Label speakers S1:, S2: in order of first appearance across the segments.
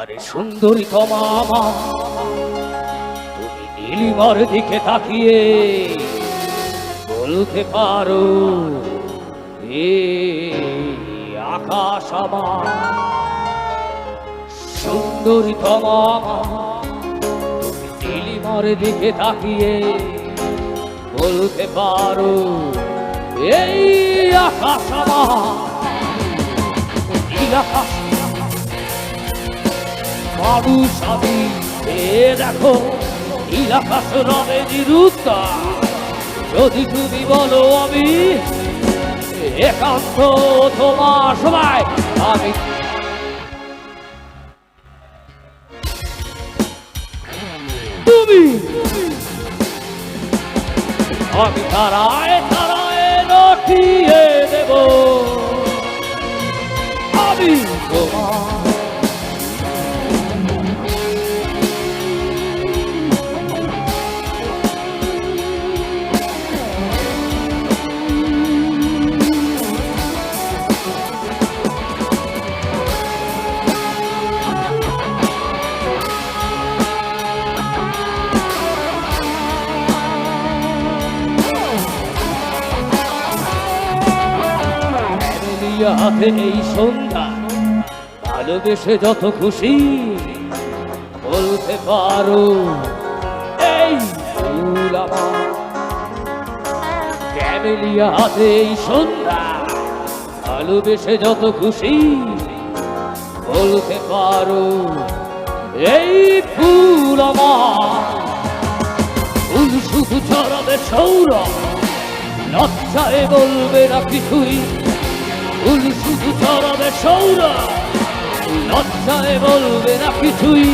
S1: আরে সুন্দরী তোমা আমার তুমি নীলিমার দিকে তাকিয়ে বলতে পারো, এ আকাশ আমার। সুন্দরী তোমা আমার তুমি নীলিমার দিকে তাকিয়ে বলতে পারো, এই আকাশ আমার। আকাশ মানুষ আমি এ দেখো নীল আকাশ রবে নিরুত্তা। যদি তুমি বলো আমি, একান্ত তোমার সবাই আমি তুমি আমি তারায় তারায় রটিয়ে দেব। আমি তোমার হাতে এই সন্ধ্যা, ভালোবেসে যত খুশি বলতে পারো, এই ক্যামেলিয়া হাতে এই সন্ধ্যা, ভালোবেসে যত খুশি বলতে পারো, এই ফুল ফুল শুধু ছড়াবে সৌরভ, লজ্জায় বলবে না কিছুই। ফুল শুধু ছড়াবে সৌরভ লজ্জায় বলবে না কিছুই,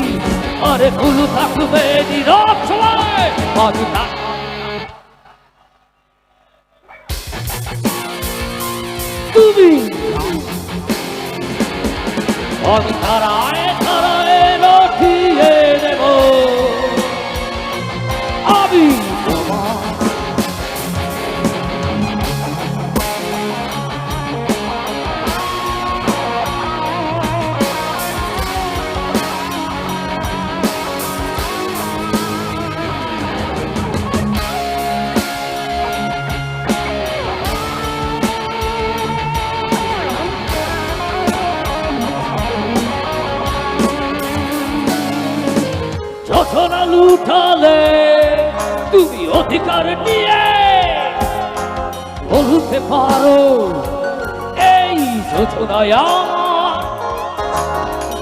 S1: আরে ফুল থাকবে নীরব সময় আমি তুমি। আমি তারায় লুটালে তুমি অধিকার নিয়ে বলতে পারো, এই যোজনায়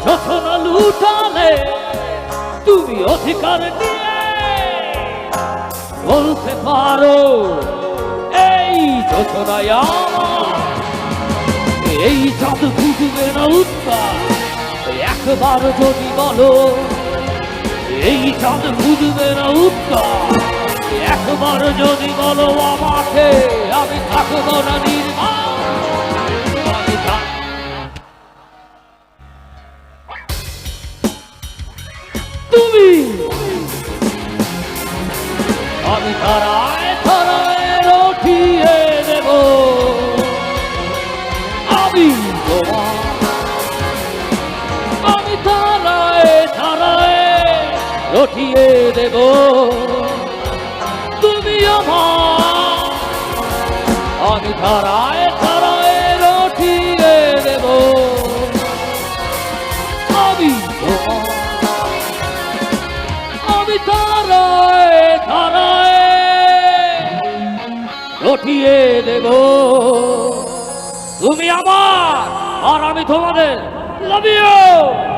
S1: যোজনা লুটালে তুমি অধিকার নিয়ে বলতে পারো, এই যোজনায় এই জাদু খুঁজবে না উত্তর একবার যদি বলো এই চাঁদ বুঝবে না উত্তর। একবার যদি বলো আমাকে, আমি থাকব না তুমি, আমি তারায় রটিয়ে দেব। তুমি আমি তারায় তারায় রটিয়ে দেব। আমি আমি তারায় তারায় রটিয়ে দেব। তুমি আমার, আর আমি তোমাদের লাভ ইউ